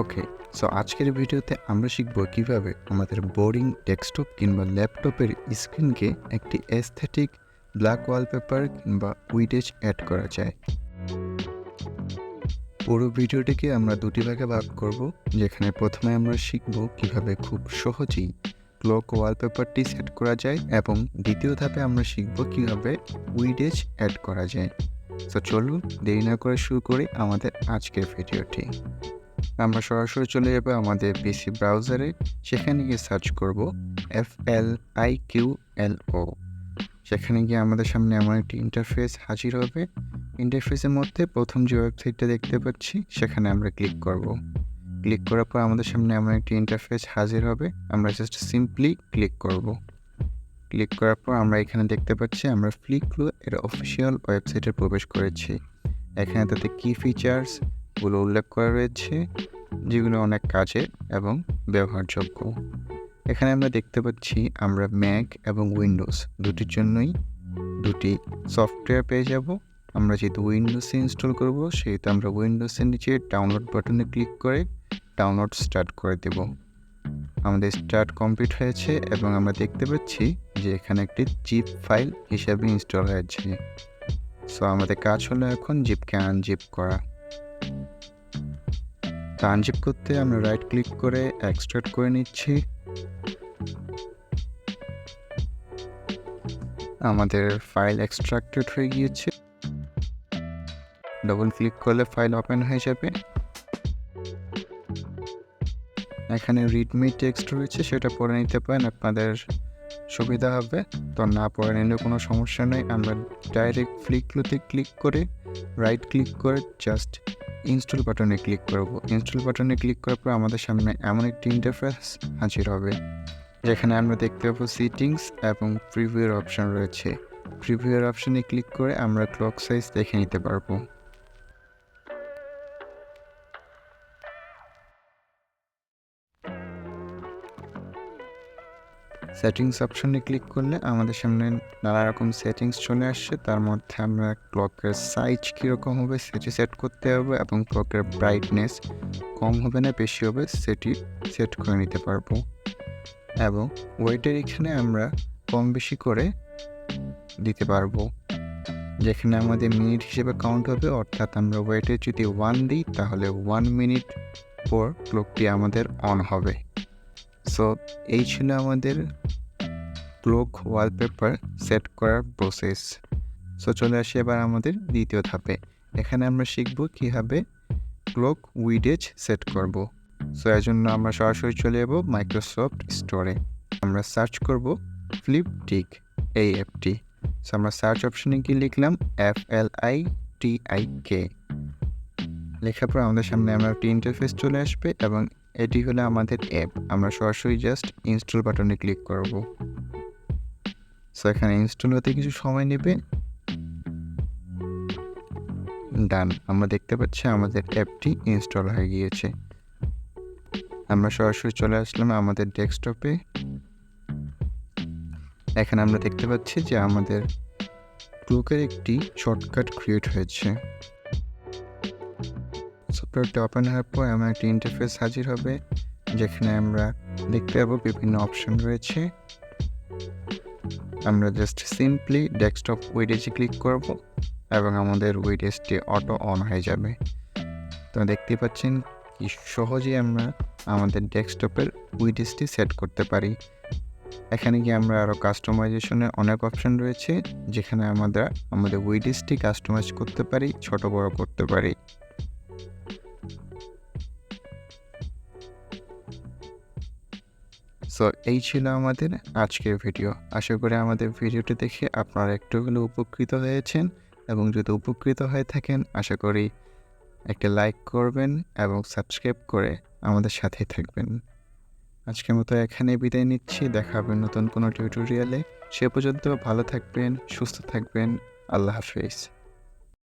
Okay so আজকের ভিডিওতে আমরা শিখব কীভাবে আমাদের বোরিং ডেস্কটপ কিংবা ল্যাপটপের স্ক্রিনকে একটি অ্যাস্থেটিক ব্ল্যাক ওয়ালপেপার কিংবা উইডেজ অ্যাড করা যায়। পুরো ভিডিওটিকে আমরা দুটি ভাগে ভাগ করব, যেখানে প্রথমে আমরা শিখব কীভাবে খুব সহজেই ক্লক ওয়ালপেপারটি সেট করা যায় এবং দ্বিতীয় ধাপে আমরা শিখব কীভাবে উইডেজ অ্যাড করা যায়। তো চলুন দেরি না করে শুরু করি আমাদের আজকের ভিডিওটি। আমরা সরাসরি চলে যাব আমাদের পিসি ব্রাউজারে সেখানে গিয়ে সার্চ করব F L I Q L O সেখানে গিয়ে আমাদের সামনে এমন একটি ইন্টারফেস হাজির হবে। ইন্টারফেসের মধ্যে প্রথম যে ওয়েবসাইটটা দেখতে পাচ্ছি, সেখানে আমরা ক্লিক করব। ক্লিক করার পর আমাদের সামনে এমন একটি ইন্টারফেস হাজির হবে। আমরা জাস্ট সিম্পলি ক্লিক করব। ক্লিক করার পর আমরা এখানে দেখতে পাচ্ছি, আমরা ফ্লিকলো এর অফিসিয়াল ওয়েবসাইটে প্রবেশ করেছি। এখানে তাতে কি ফিচার্স গুলো উল্লেখ করা রয়েছে, যেগুলো অনেক কাজের এবং ব্যবহারযোগ্য। এখানে আমরা দেখতে পাচ্ছি, আমরা ম্যাক এবং উইন্ডোজ দুটির জন্যই দুটি সফটওয়্যার পেয়ে যাব। আমরা যেহেতু উইন্ডোজে ইনস্টল করব, সেহেতু আমরা উইন্ডোজের নিচে ডাউনলোড বাটনে ক্লিক করে ডাউনলোড স্টার্ট করে দেব। আমাদের স্টার্ট কমপ্লিট হয়েছে এবং আমরা দেখতে পাচ্ছি যে এখানে একটি জিপ ফাইল হিসাবে ইনস্টল হয়েছে। সো আমাদের কাজ হলো এখন জিপকে আনজিপ করা। তা করতে আমরা রাইট ক্লিক করে এক্সট্রাক্ট করে নিচ্ছি। আমাদের ফাইল এক্সট্রাক্টেড হয়ে গিয়েছে। ডবল ক্লিক করলে ফাইল ওপেন হয়ে যাবে। এখানে রিডমি টেক্সট রয়েছে, সেটা পড়ে নিতে পারেন, আপনাদের সুবিধা হবে। তো না পড়ে নিলে কোনো সমস্যা নেই। আমরা ডাইরেক্ট ফ্লিকগুলোতে ক্লিক করে রাইট ক্লিক করে জাস্ট ইনস্টল বাটনে ক্লিক করব। ইনস্টল বাটনে ক্লিক করার পর আমাদের সামনে এমন একটি ইন্টারফেস হাজির হবে, যেখানে আমরা দেখতে পাবো সিটিংস এবং প্রিভিউর অপশন রয়েছে। প্রিভিউর অপশনে ক্লিক করে আমরা ক্লক সাইজ দেখে নিতে পারব। সেটিংস অপশনে ক্লিক করলে আমাদের সামনে নানা রকম সেটিংস চলে আসছে। তার মধ্যে আমরা ক্লকের সাইজ কীরকম হবে সেটি সেট করতে হবে এবং ক্লকের ব্রাইটনেস কম হবে না বেশি হবে সেটি সেট করে নিতে পারব। এবং ওয়েটের এখানে আমরা কম বেশি করে দিতে পারব। যেখানে আমাদের মিনিট হিসেবে কাউন্ট হবে, অর্থাৎ আমরা ওয়েটে যদি ওয়ান দিই, তাহলে ওয়ান মিনিট পর ক্লকটি আমাদের অন হবে। সো এই ছিল আমাদের ক্লোক ওয়ালপেপার সেট করার প্রসেস সো চলে আসি এবার আমাদের দ্বিতীয় ধাপে। এখানে আমরা শিখব কীভাবে ক্লোক উইডেজ সেট করব। সো এর জন্য আমরা সরাসরি চলে যাব মাইক্রোসফট স্টোরে আমরা সার্চ করব ফ্লিপ টিক এই অ্যাপটি সো আমরা সার্চ অপশনে গিয়ে লিখলাম F L I T I K লেখার পর আমাদের সামনে আমরা একটি ইন্টারফেস চলে আসবে এবং এটি হলো আমাদের অ্যাপ আমরা সরাসরি জাস্ট ইনস্টল বাটনে ক্লিক করব। সো এখানে ইনস্টল হতে কিছু সময় নেবে। ডান আমরা দেখতে পাচ্ছি আমাদের অ্যাপটি ইনস্টল হয়ে গিয়েছে। আমরা সরাসরি চলে আসলাম আমাদের ডেস্কটপে এখানে আমরা দেখতে পাচ্ছি যে আমাদের ক্লোকের একটি শর্টকাট ক্রিয়েট হয়েছে। সফটওয়্যারটা ওপেন হওয়ার পর আমার একটি ইন্টারফেস হাজির হবে, যেখানে আমরা দেখতে পাবো বিভিন্ন অপশন রয়েছে। আমরা জাস্ট সিম্পলি ডেস্কটপ উইডেজে ক্লিক করব এবং আমাদের উইডেজটি অটো অন হয়ে যাবে। তো দেখতে পাচ্ছেন কি সহজেই আমরা আমাদের ডেস্কটপের উইডেজটি সেট করতে পারি। এখানে গিয়ে আমরা আরও কাস্টমাইজেশনের অনেক অপশন রয়েছে, যেখানে আমরা আমাদের উইডেজটি কাস্টমাইজ করতে পারি, ছোট বড় করতে পারি। সো এই ছিল আমাদের আজকের ভিডিও আশা করি আমাদের ভিডিওটি দেখে আপনারা একটু হলেও উপকৃত হয়েছেন এবং যদি উপকৃত হয়ে থাকেন, আশা করি একটা লাইক করবেন এবং সাবস্ক্রাইব করে আমাদের সাথে থাকবেন। আজকের মতো এখানে বিদায় নিচ্ছি। দেখা হবে নতুন কোনো টিউটোরিয়ালে সে পর্যন্ত ভালো থাকবেন, সুস্থ থাকবেন। আল্লাহ হাফিজ।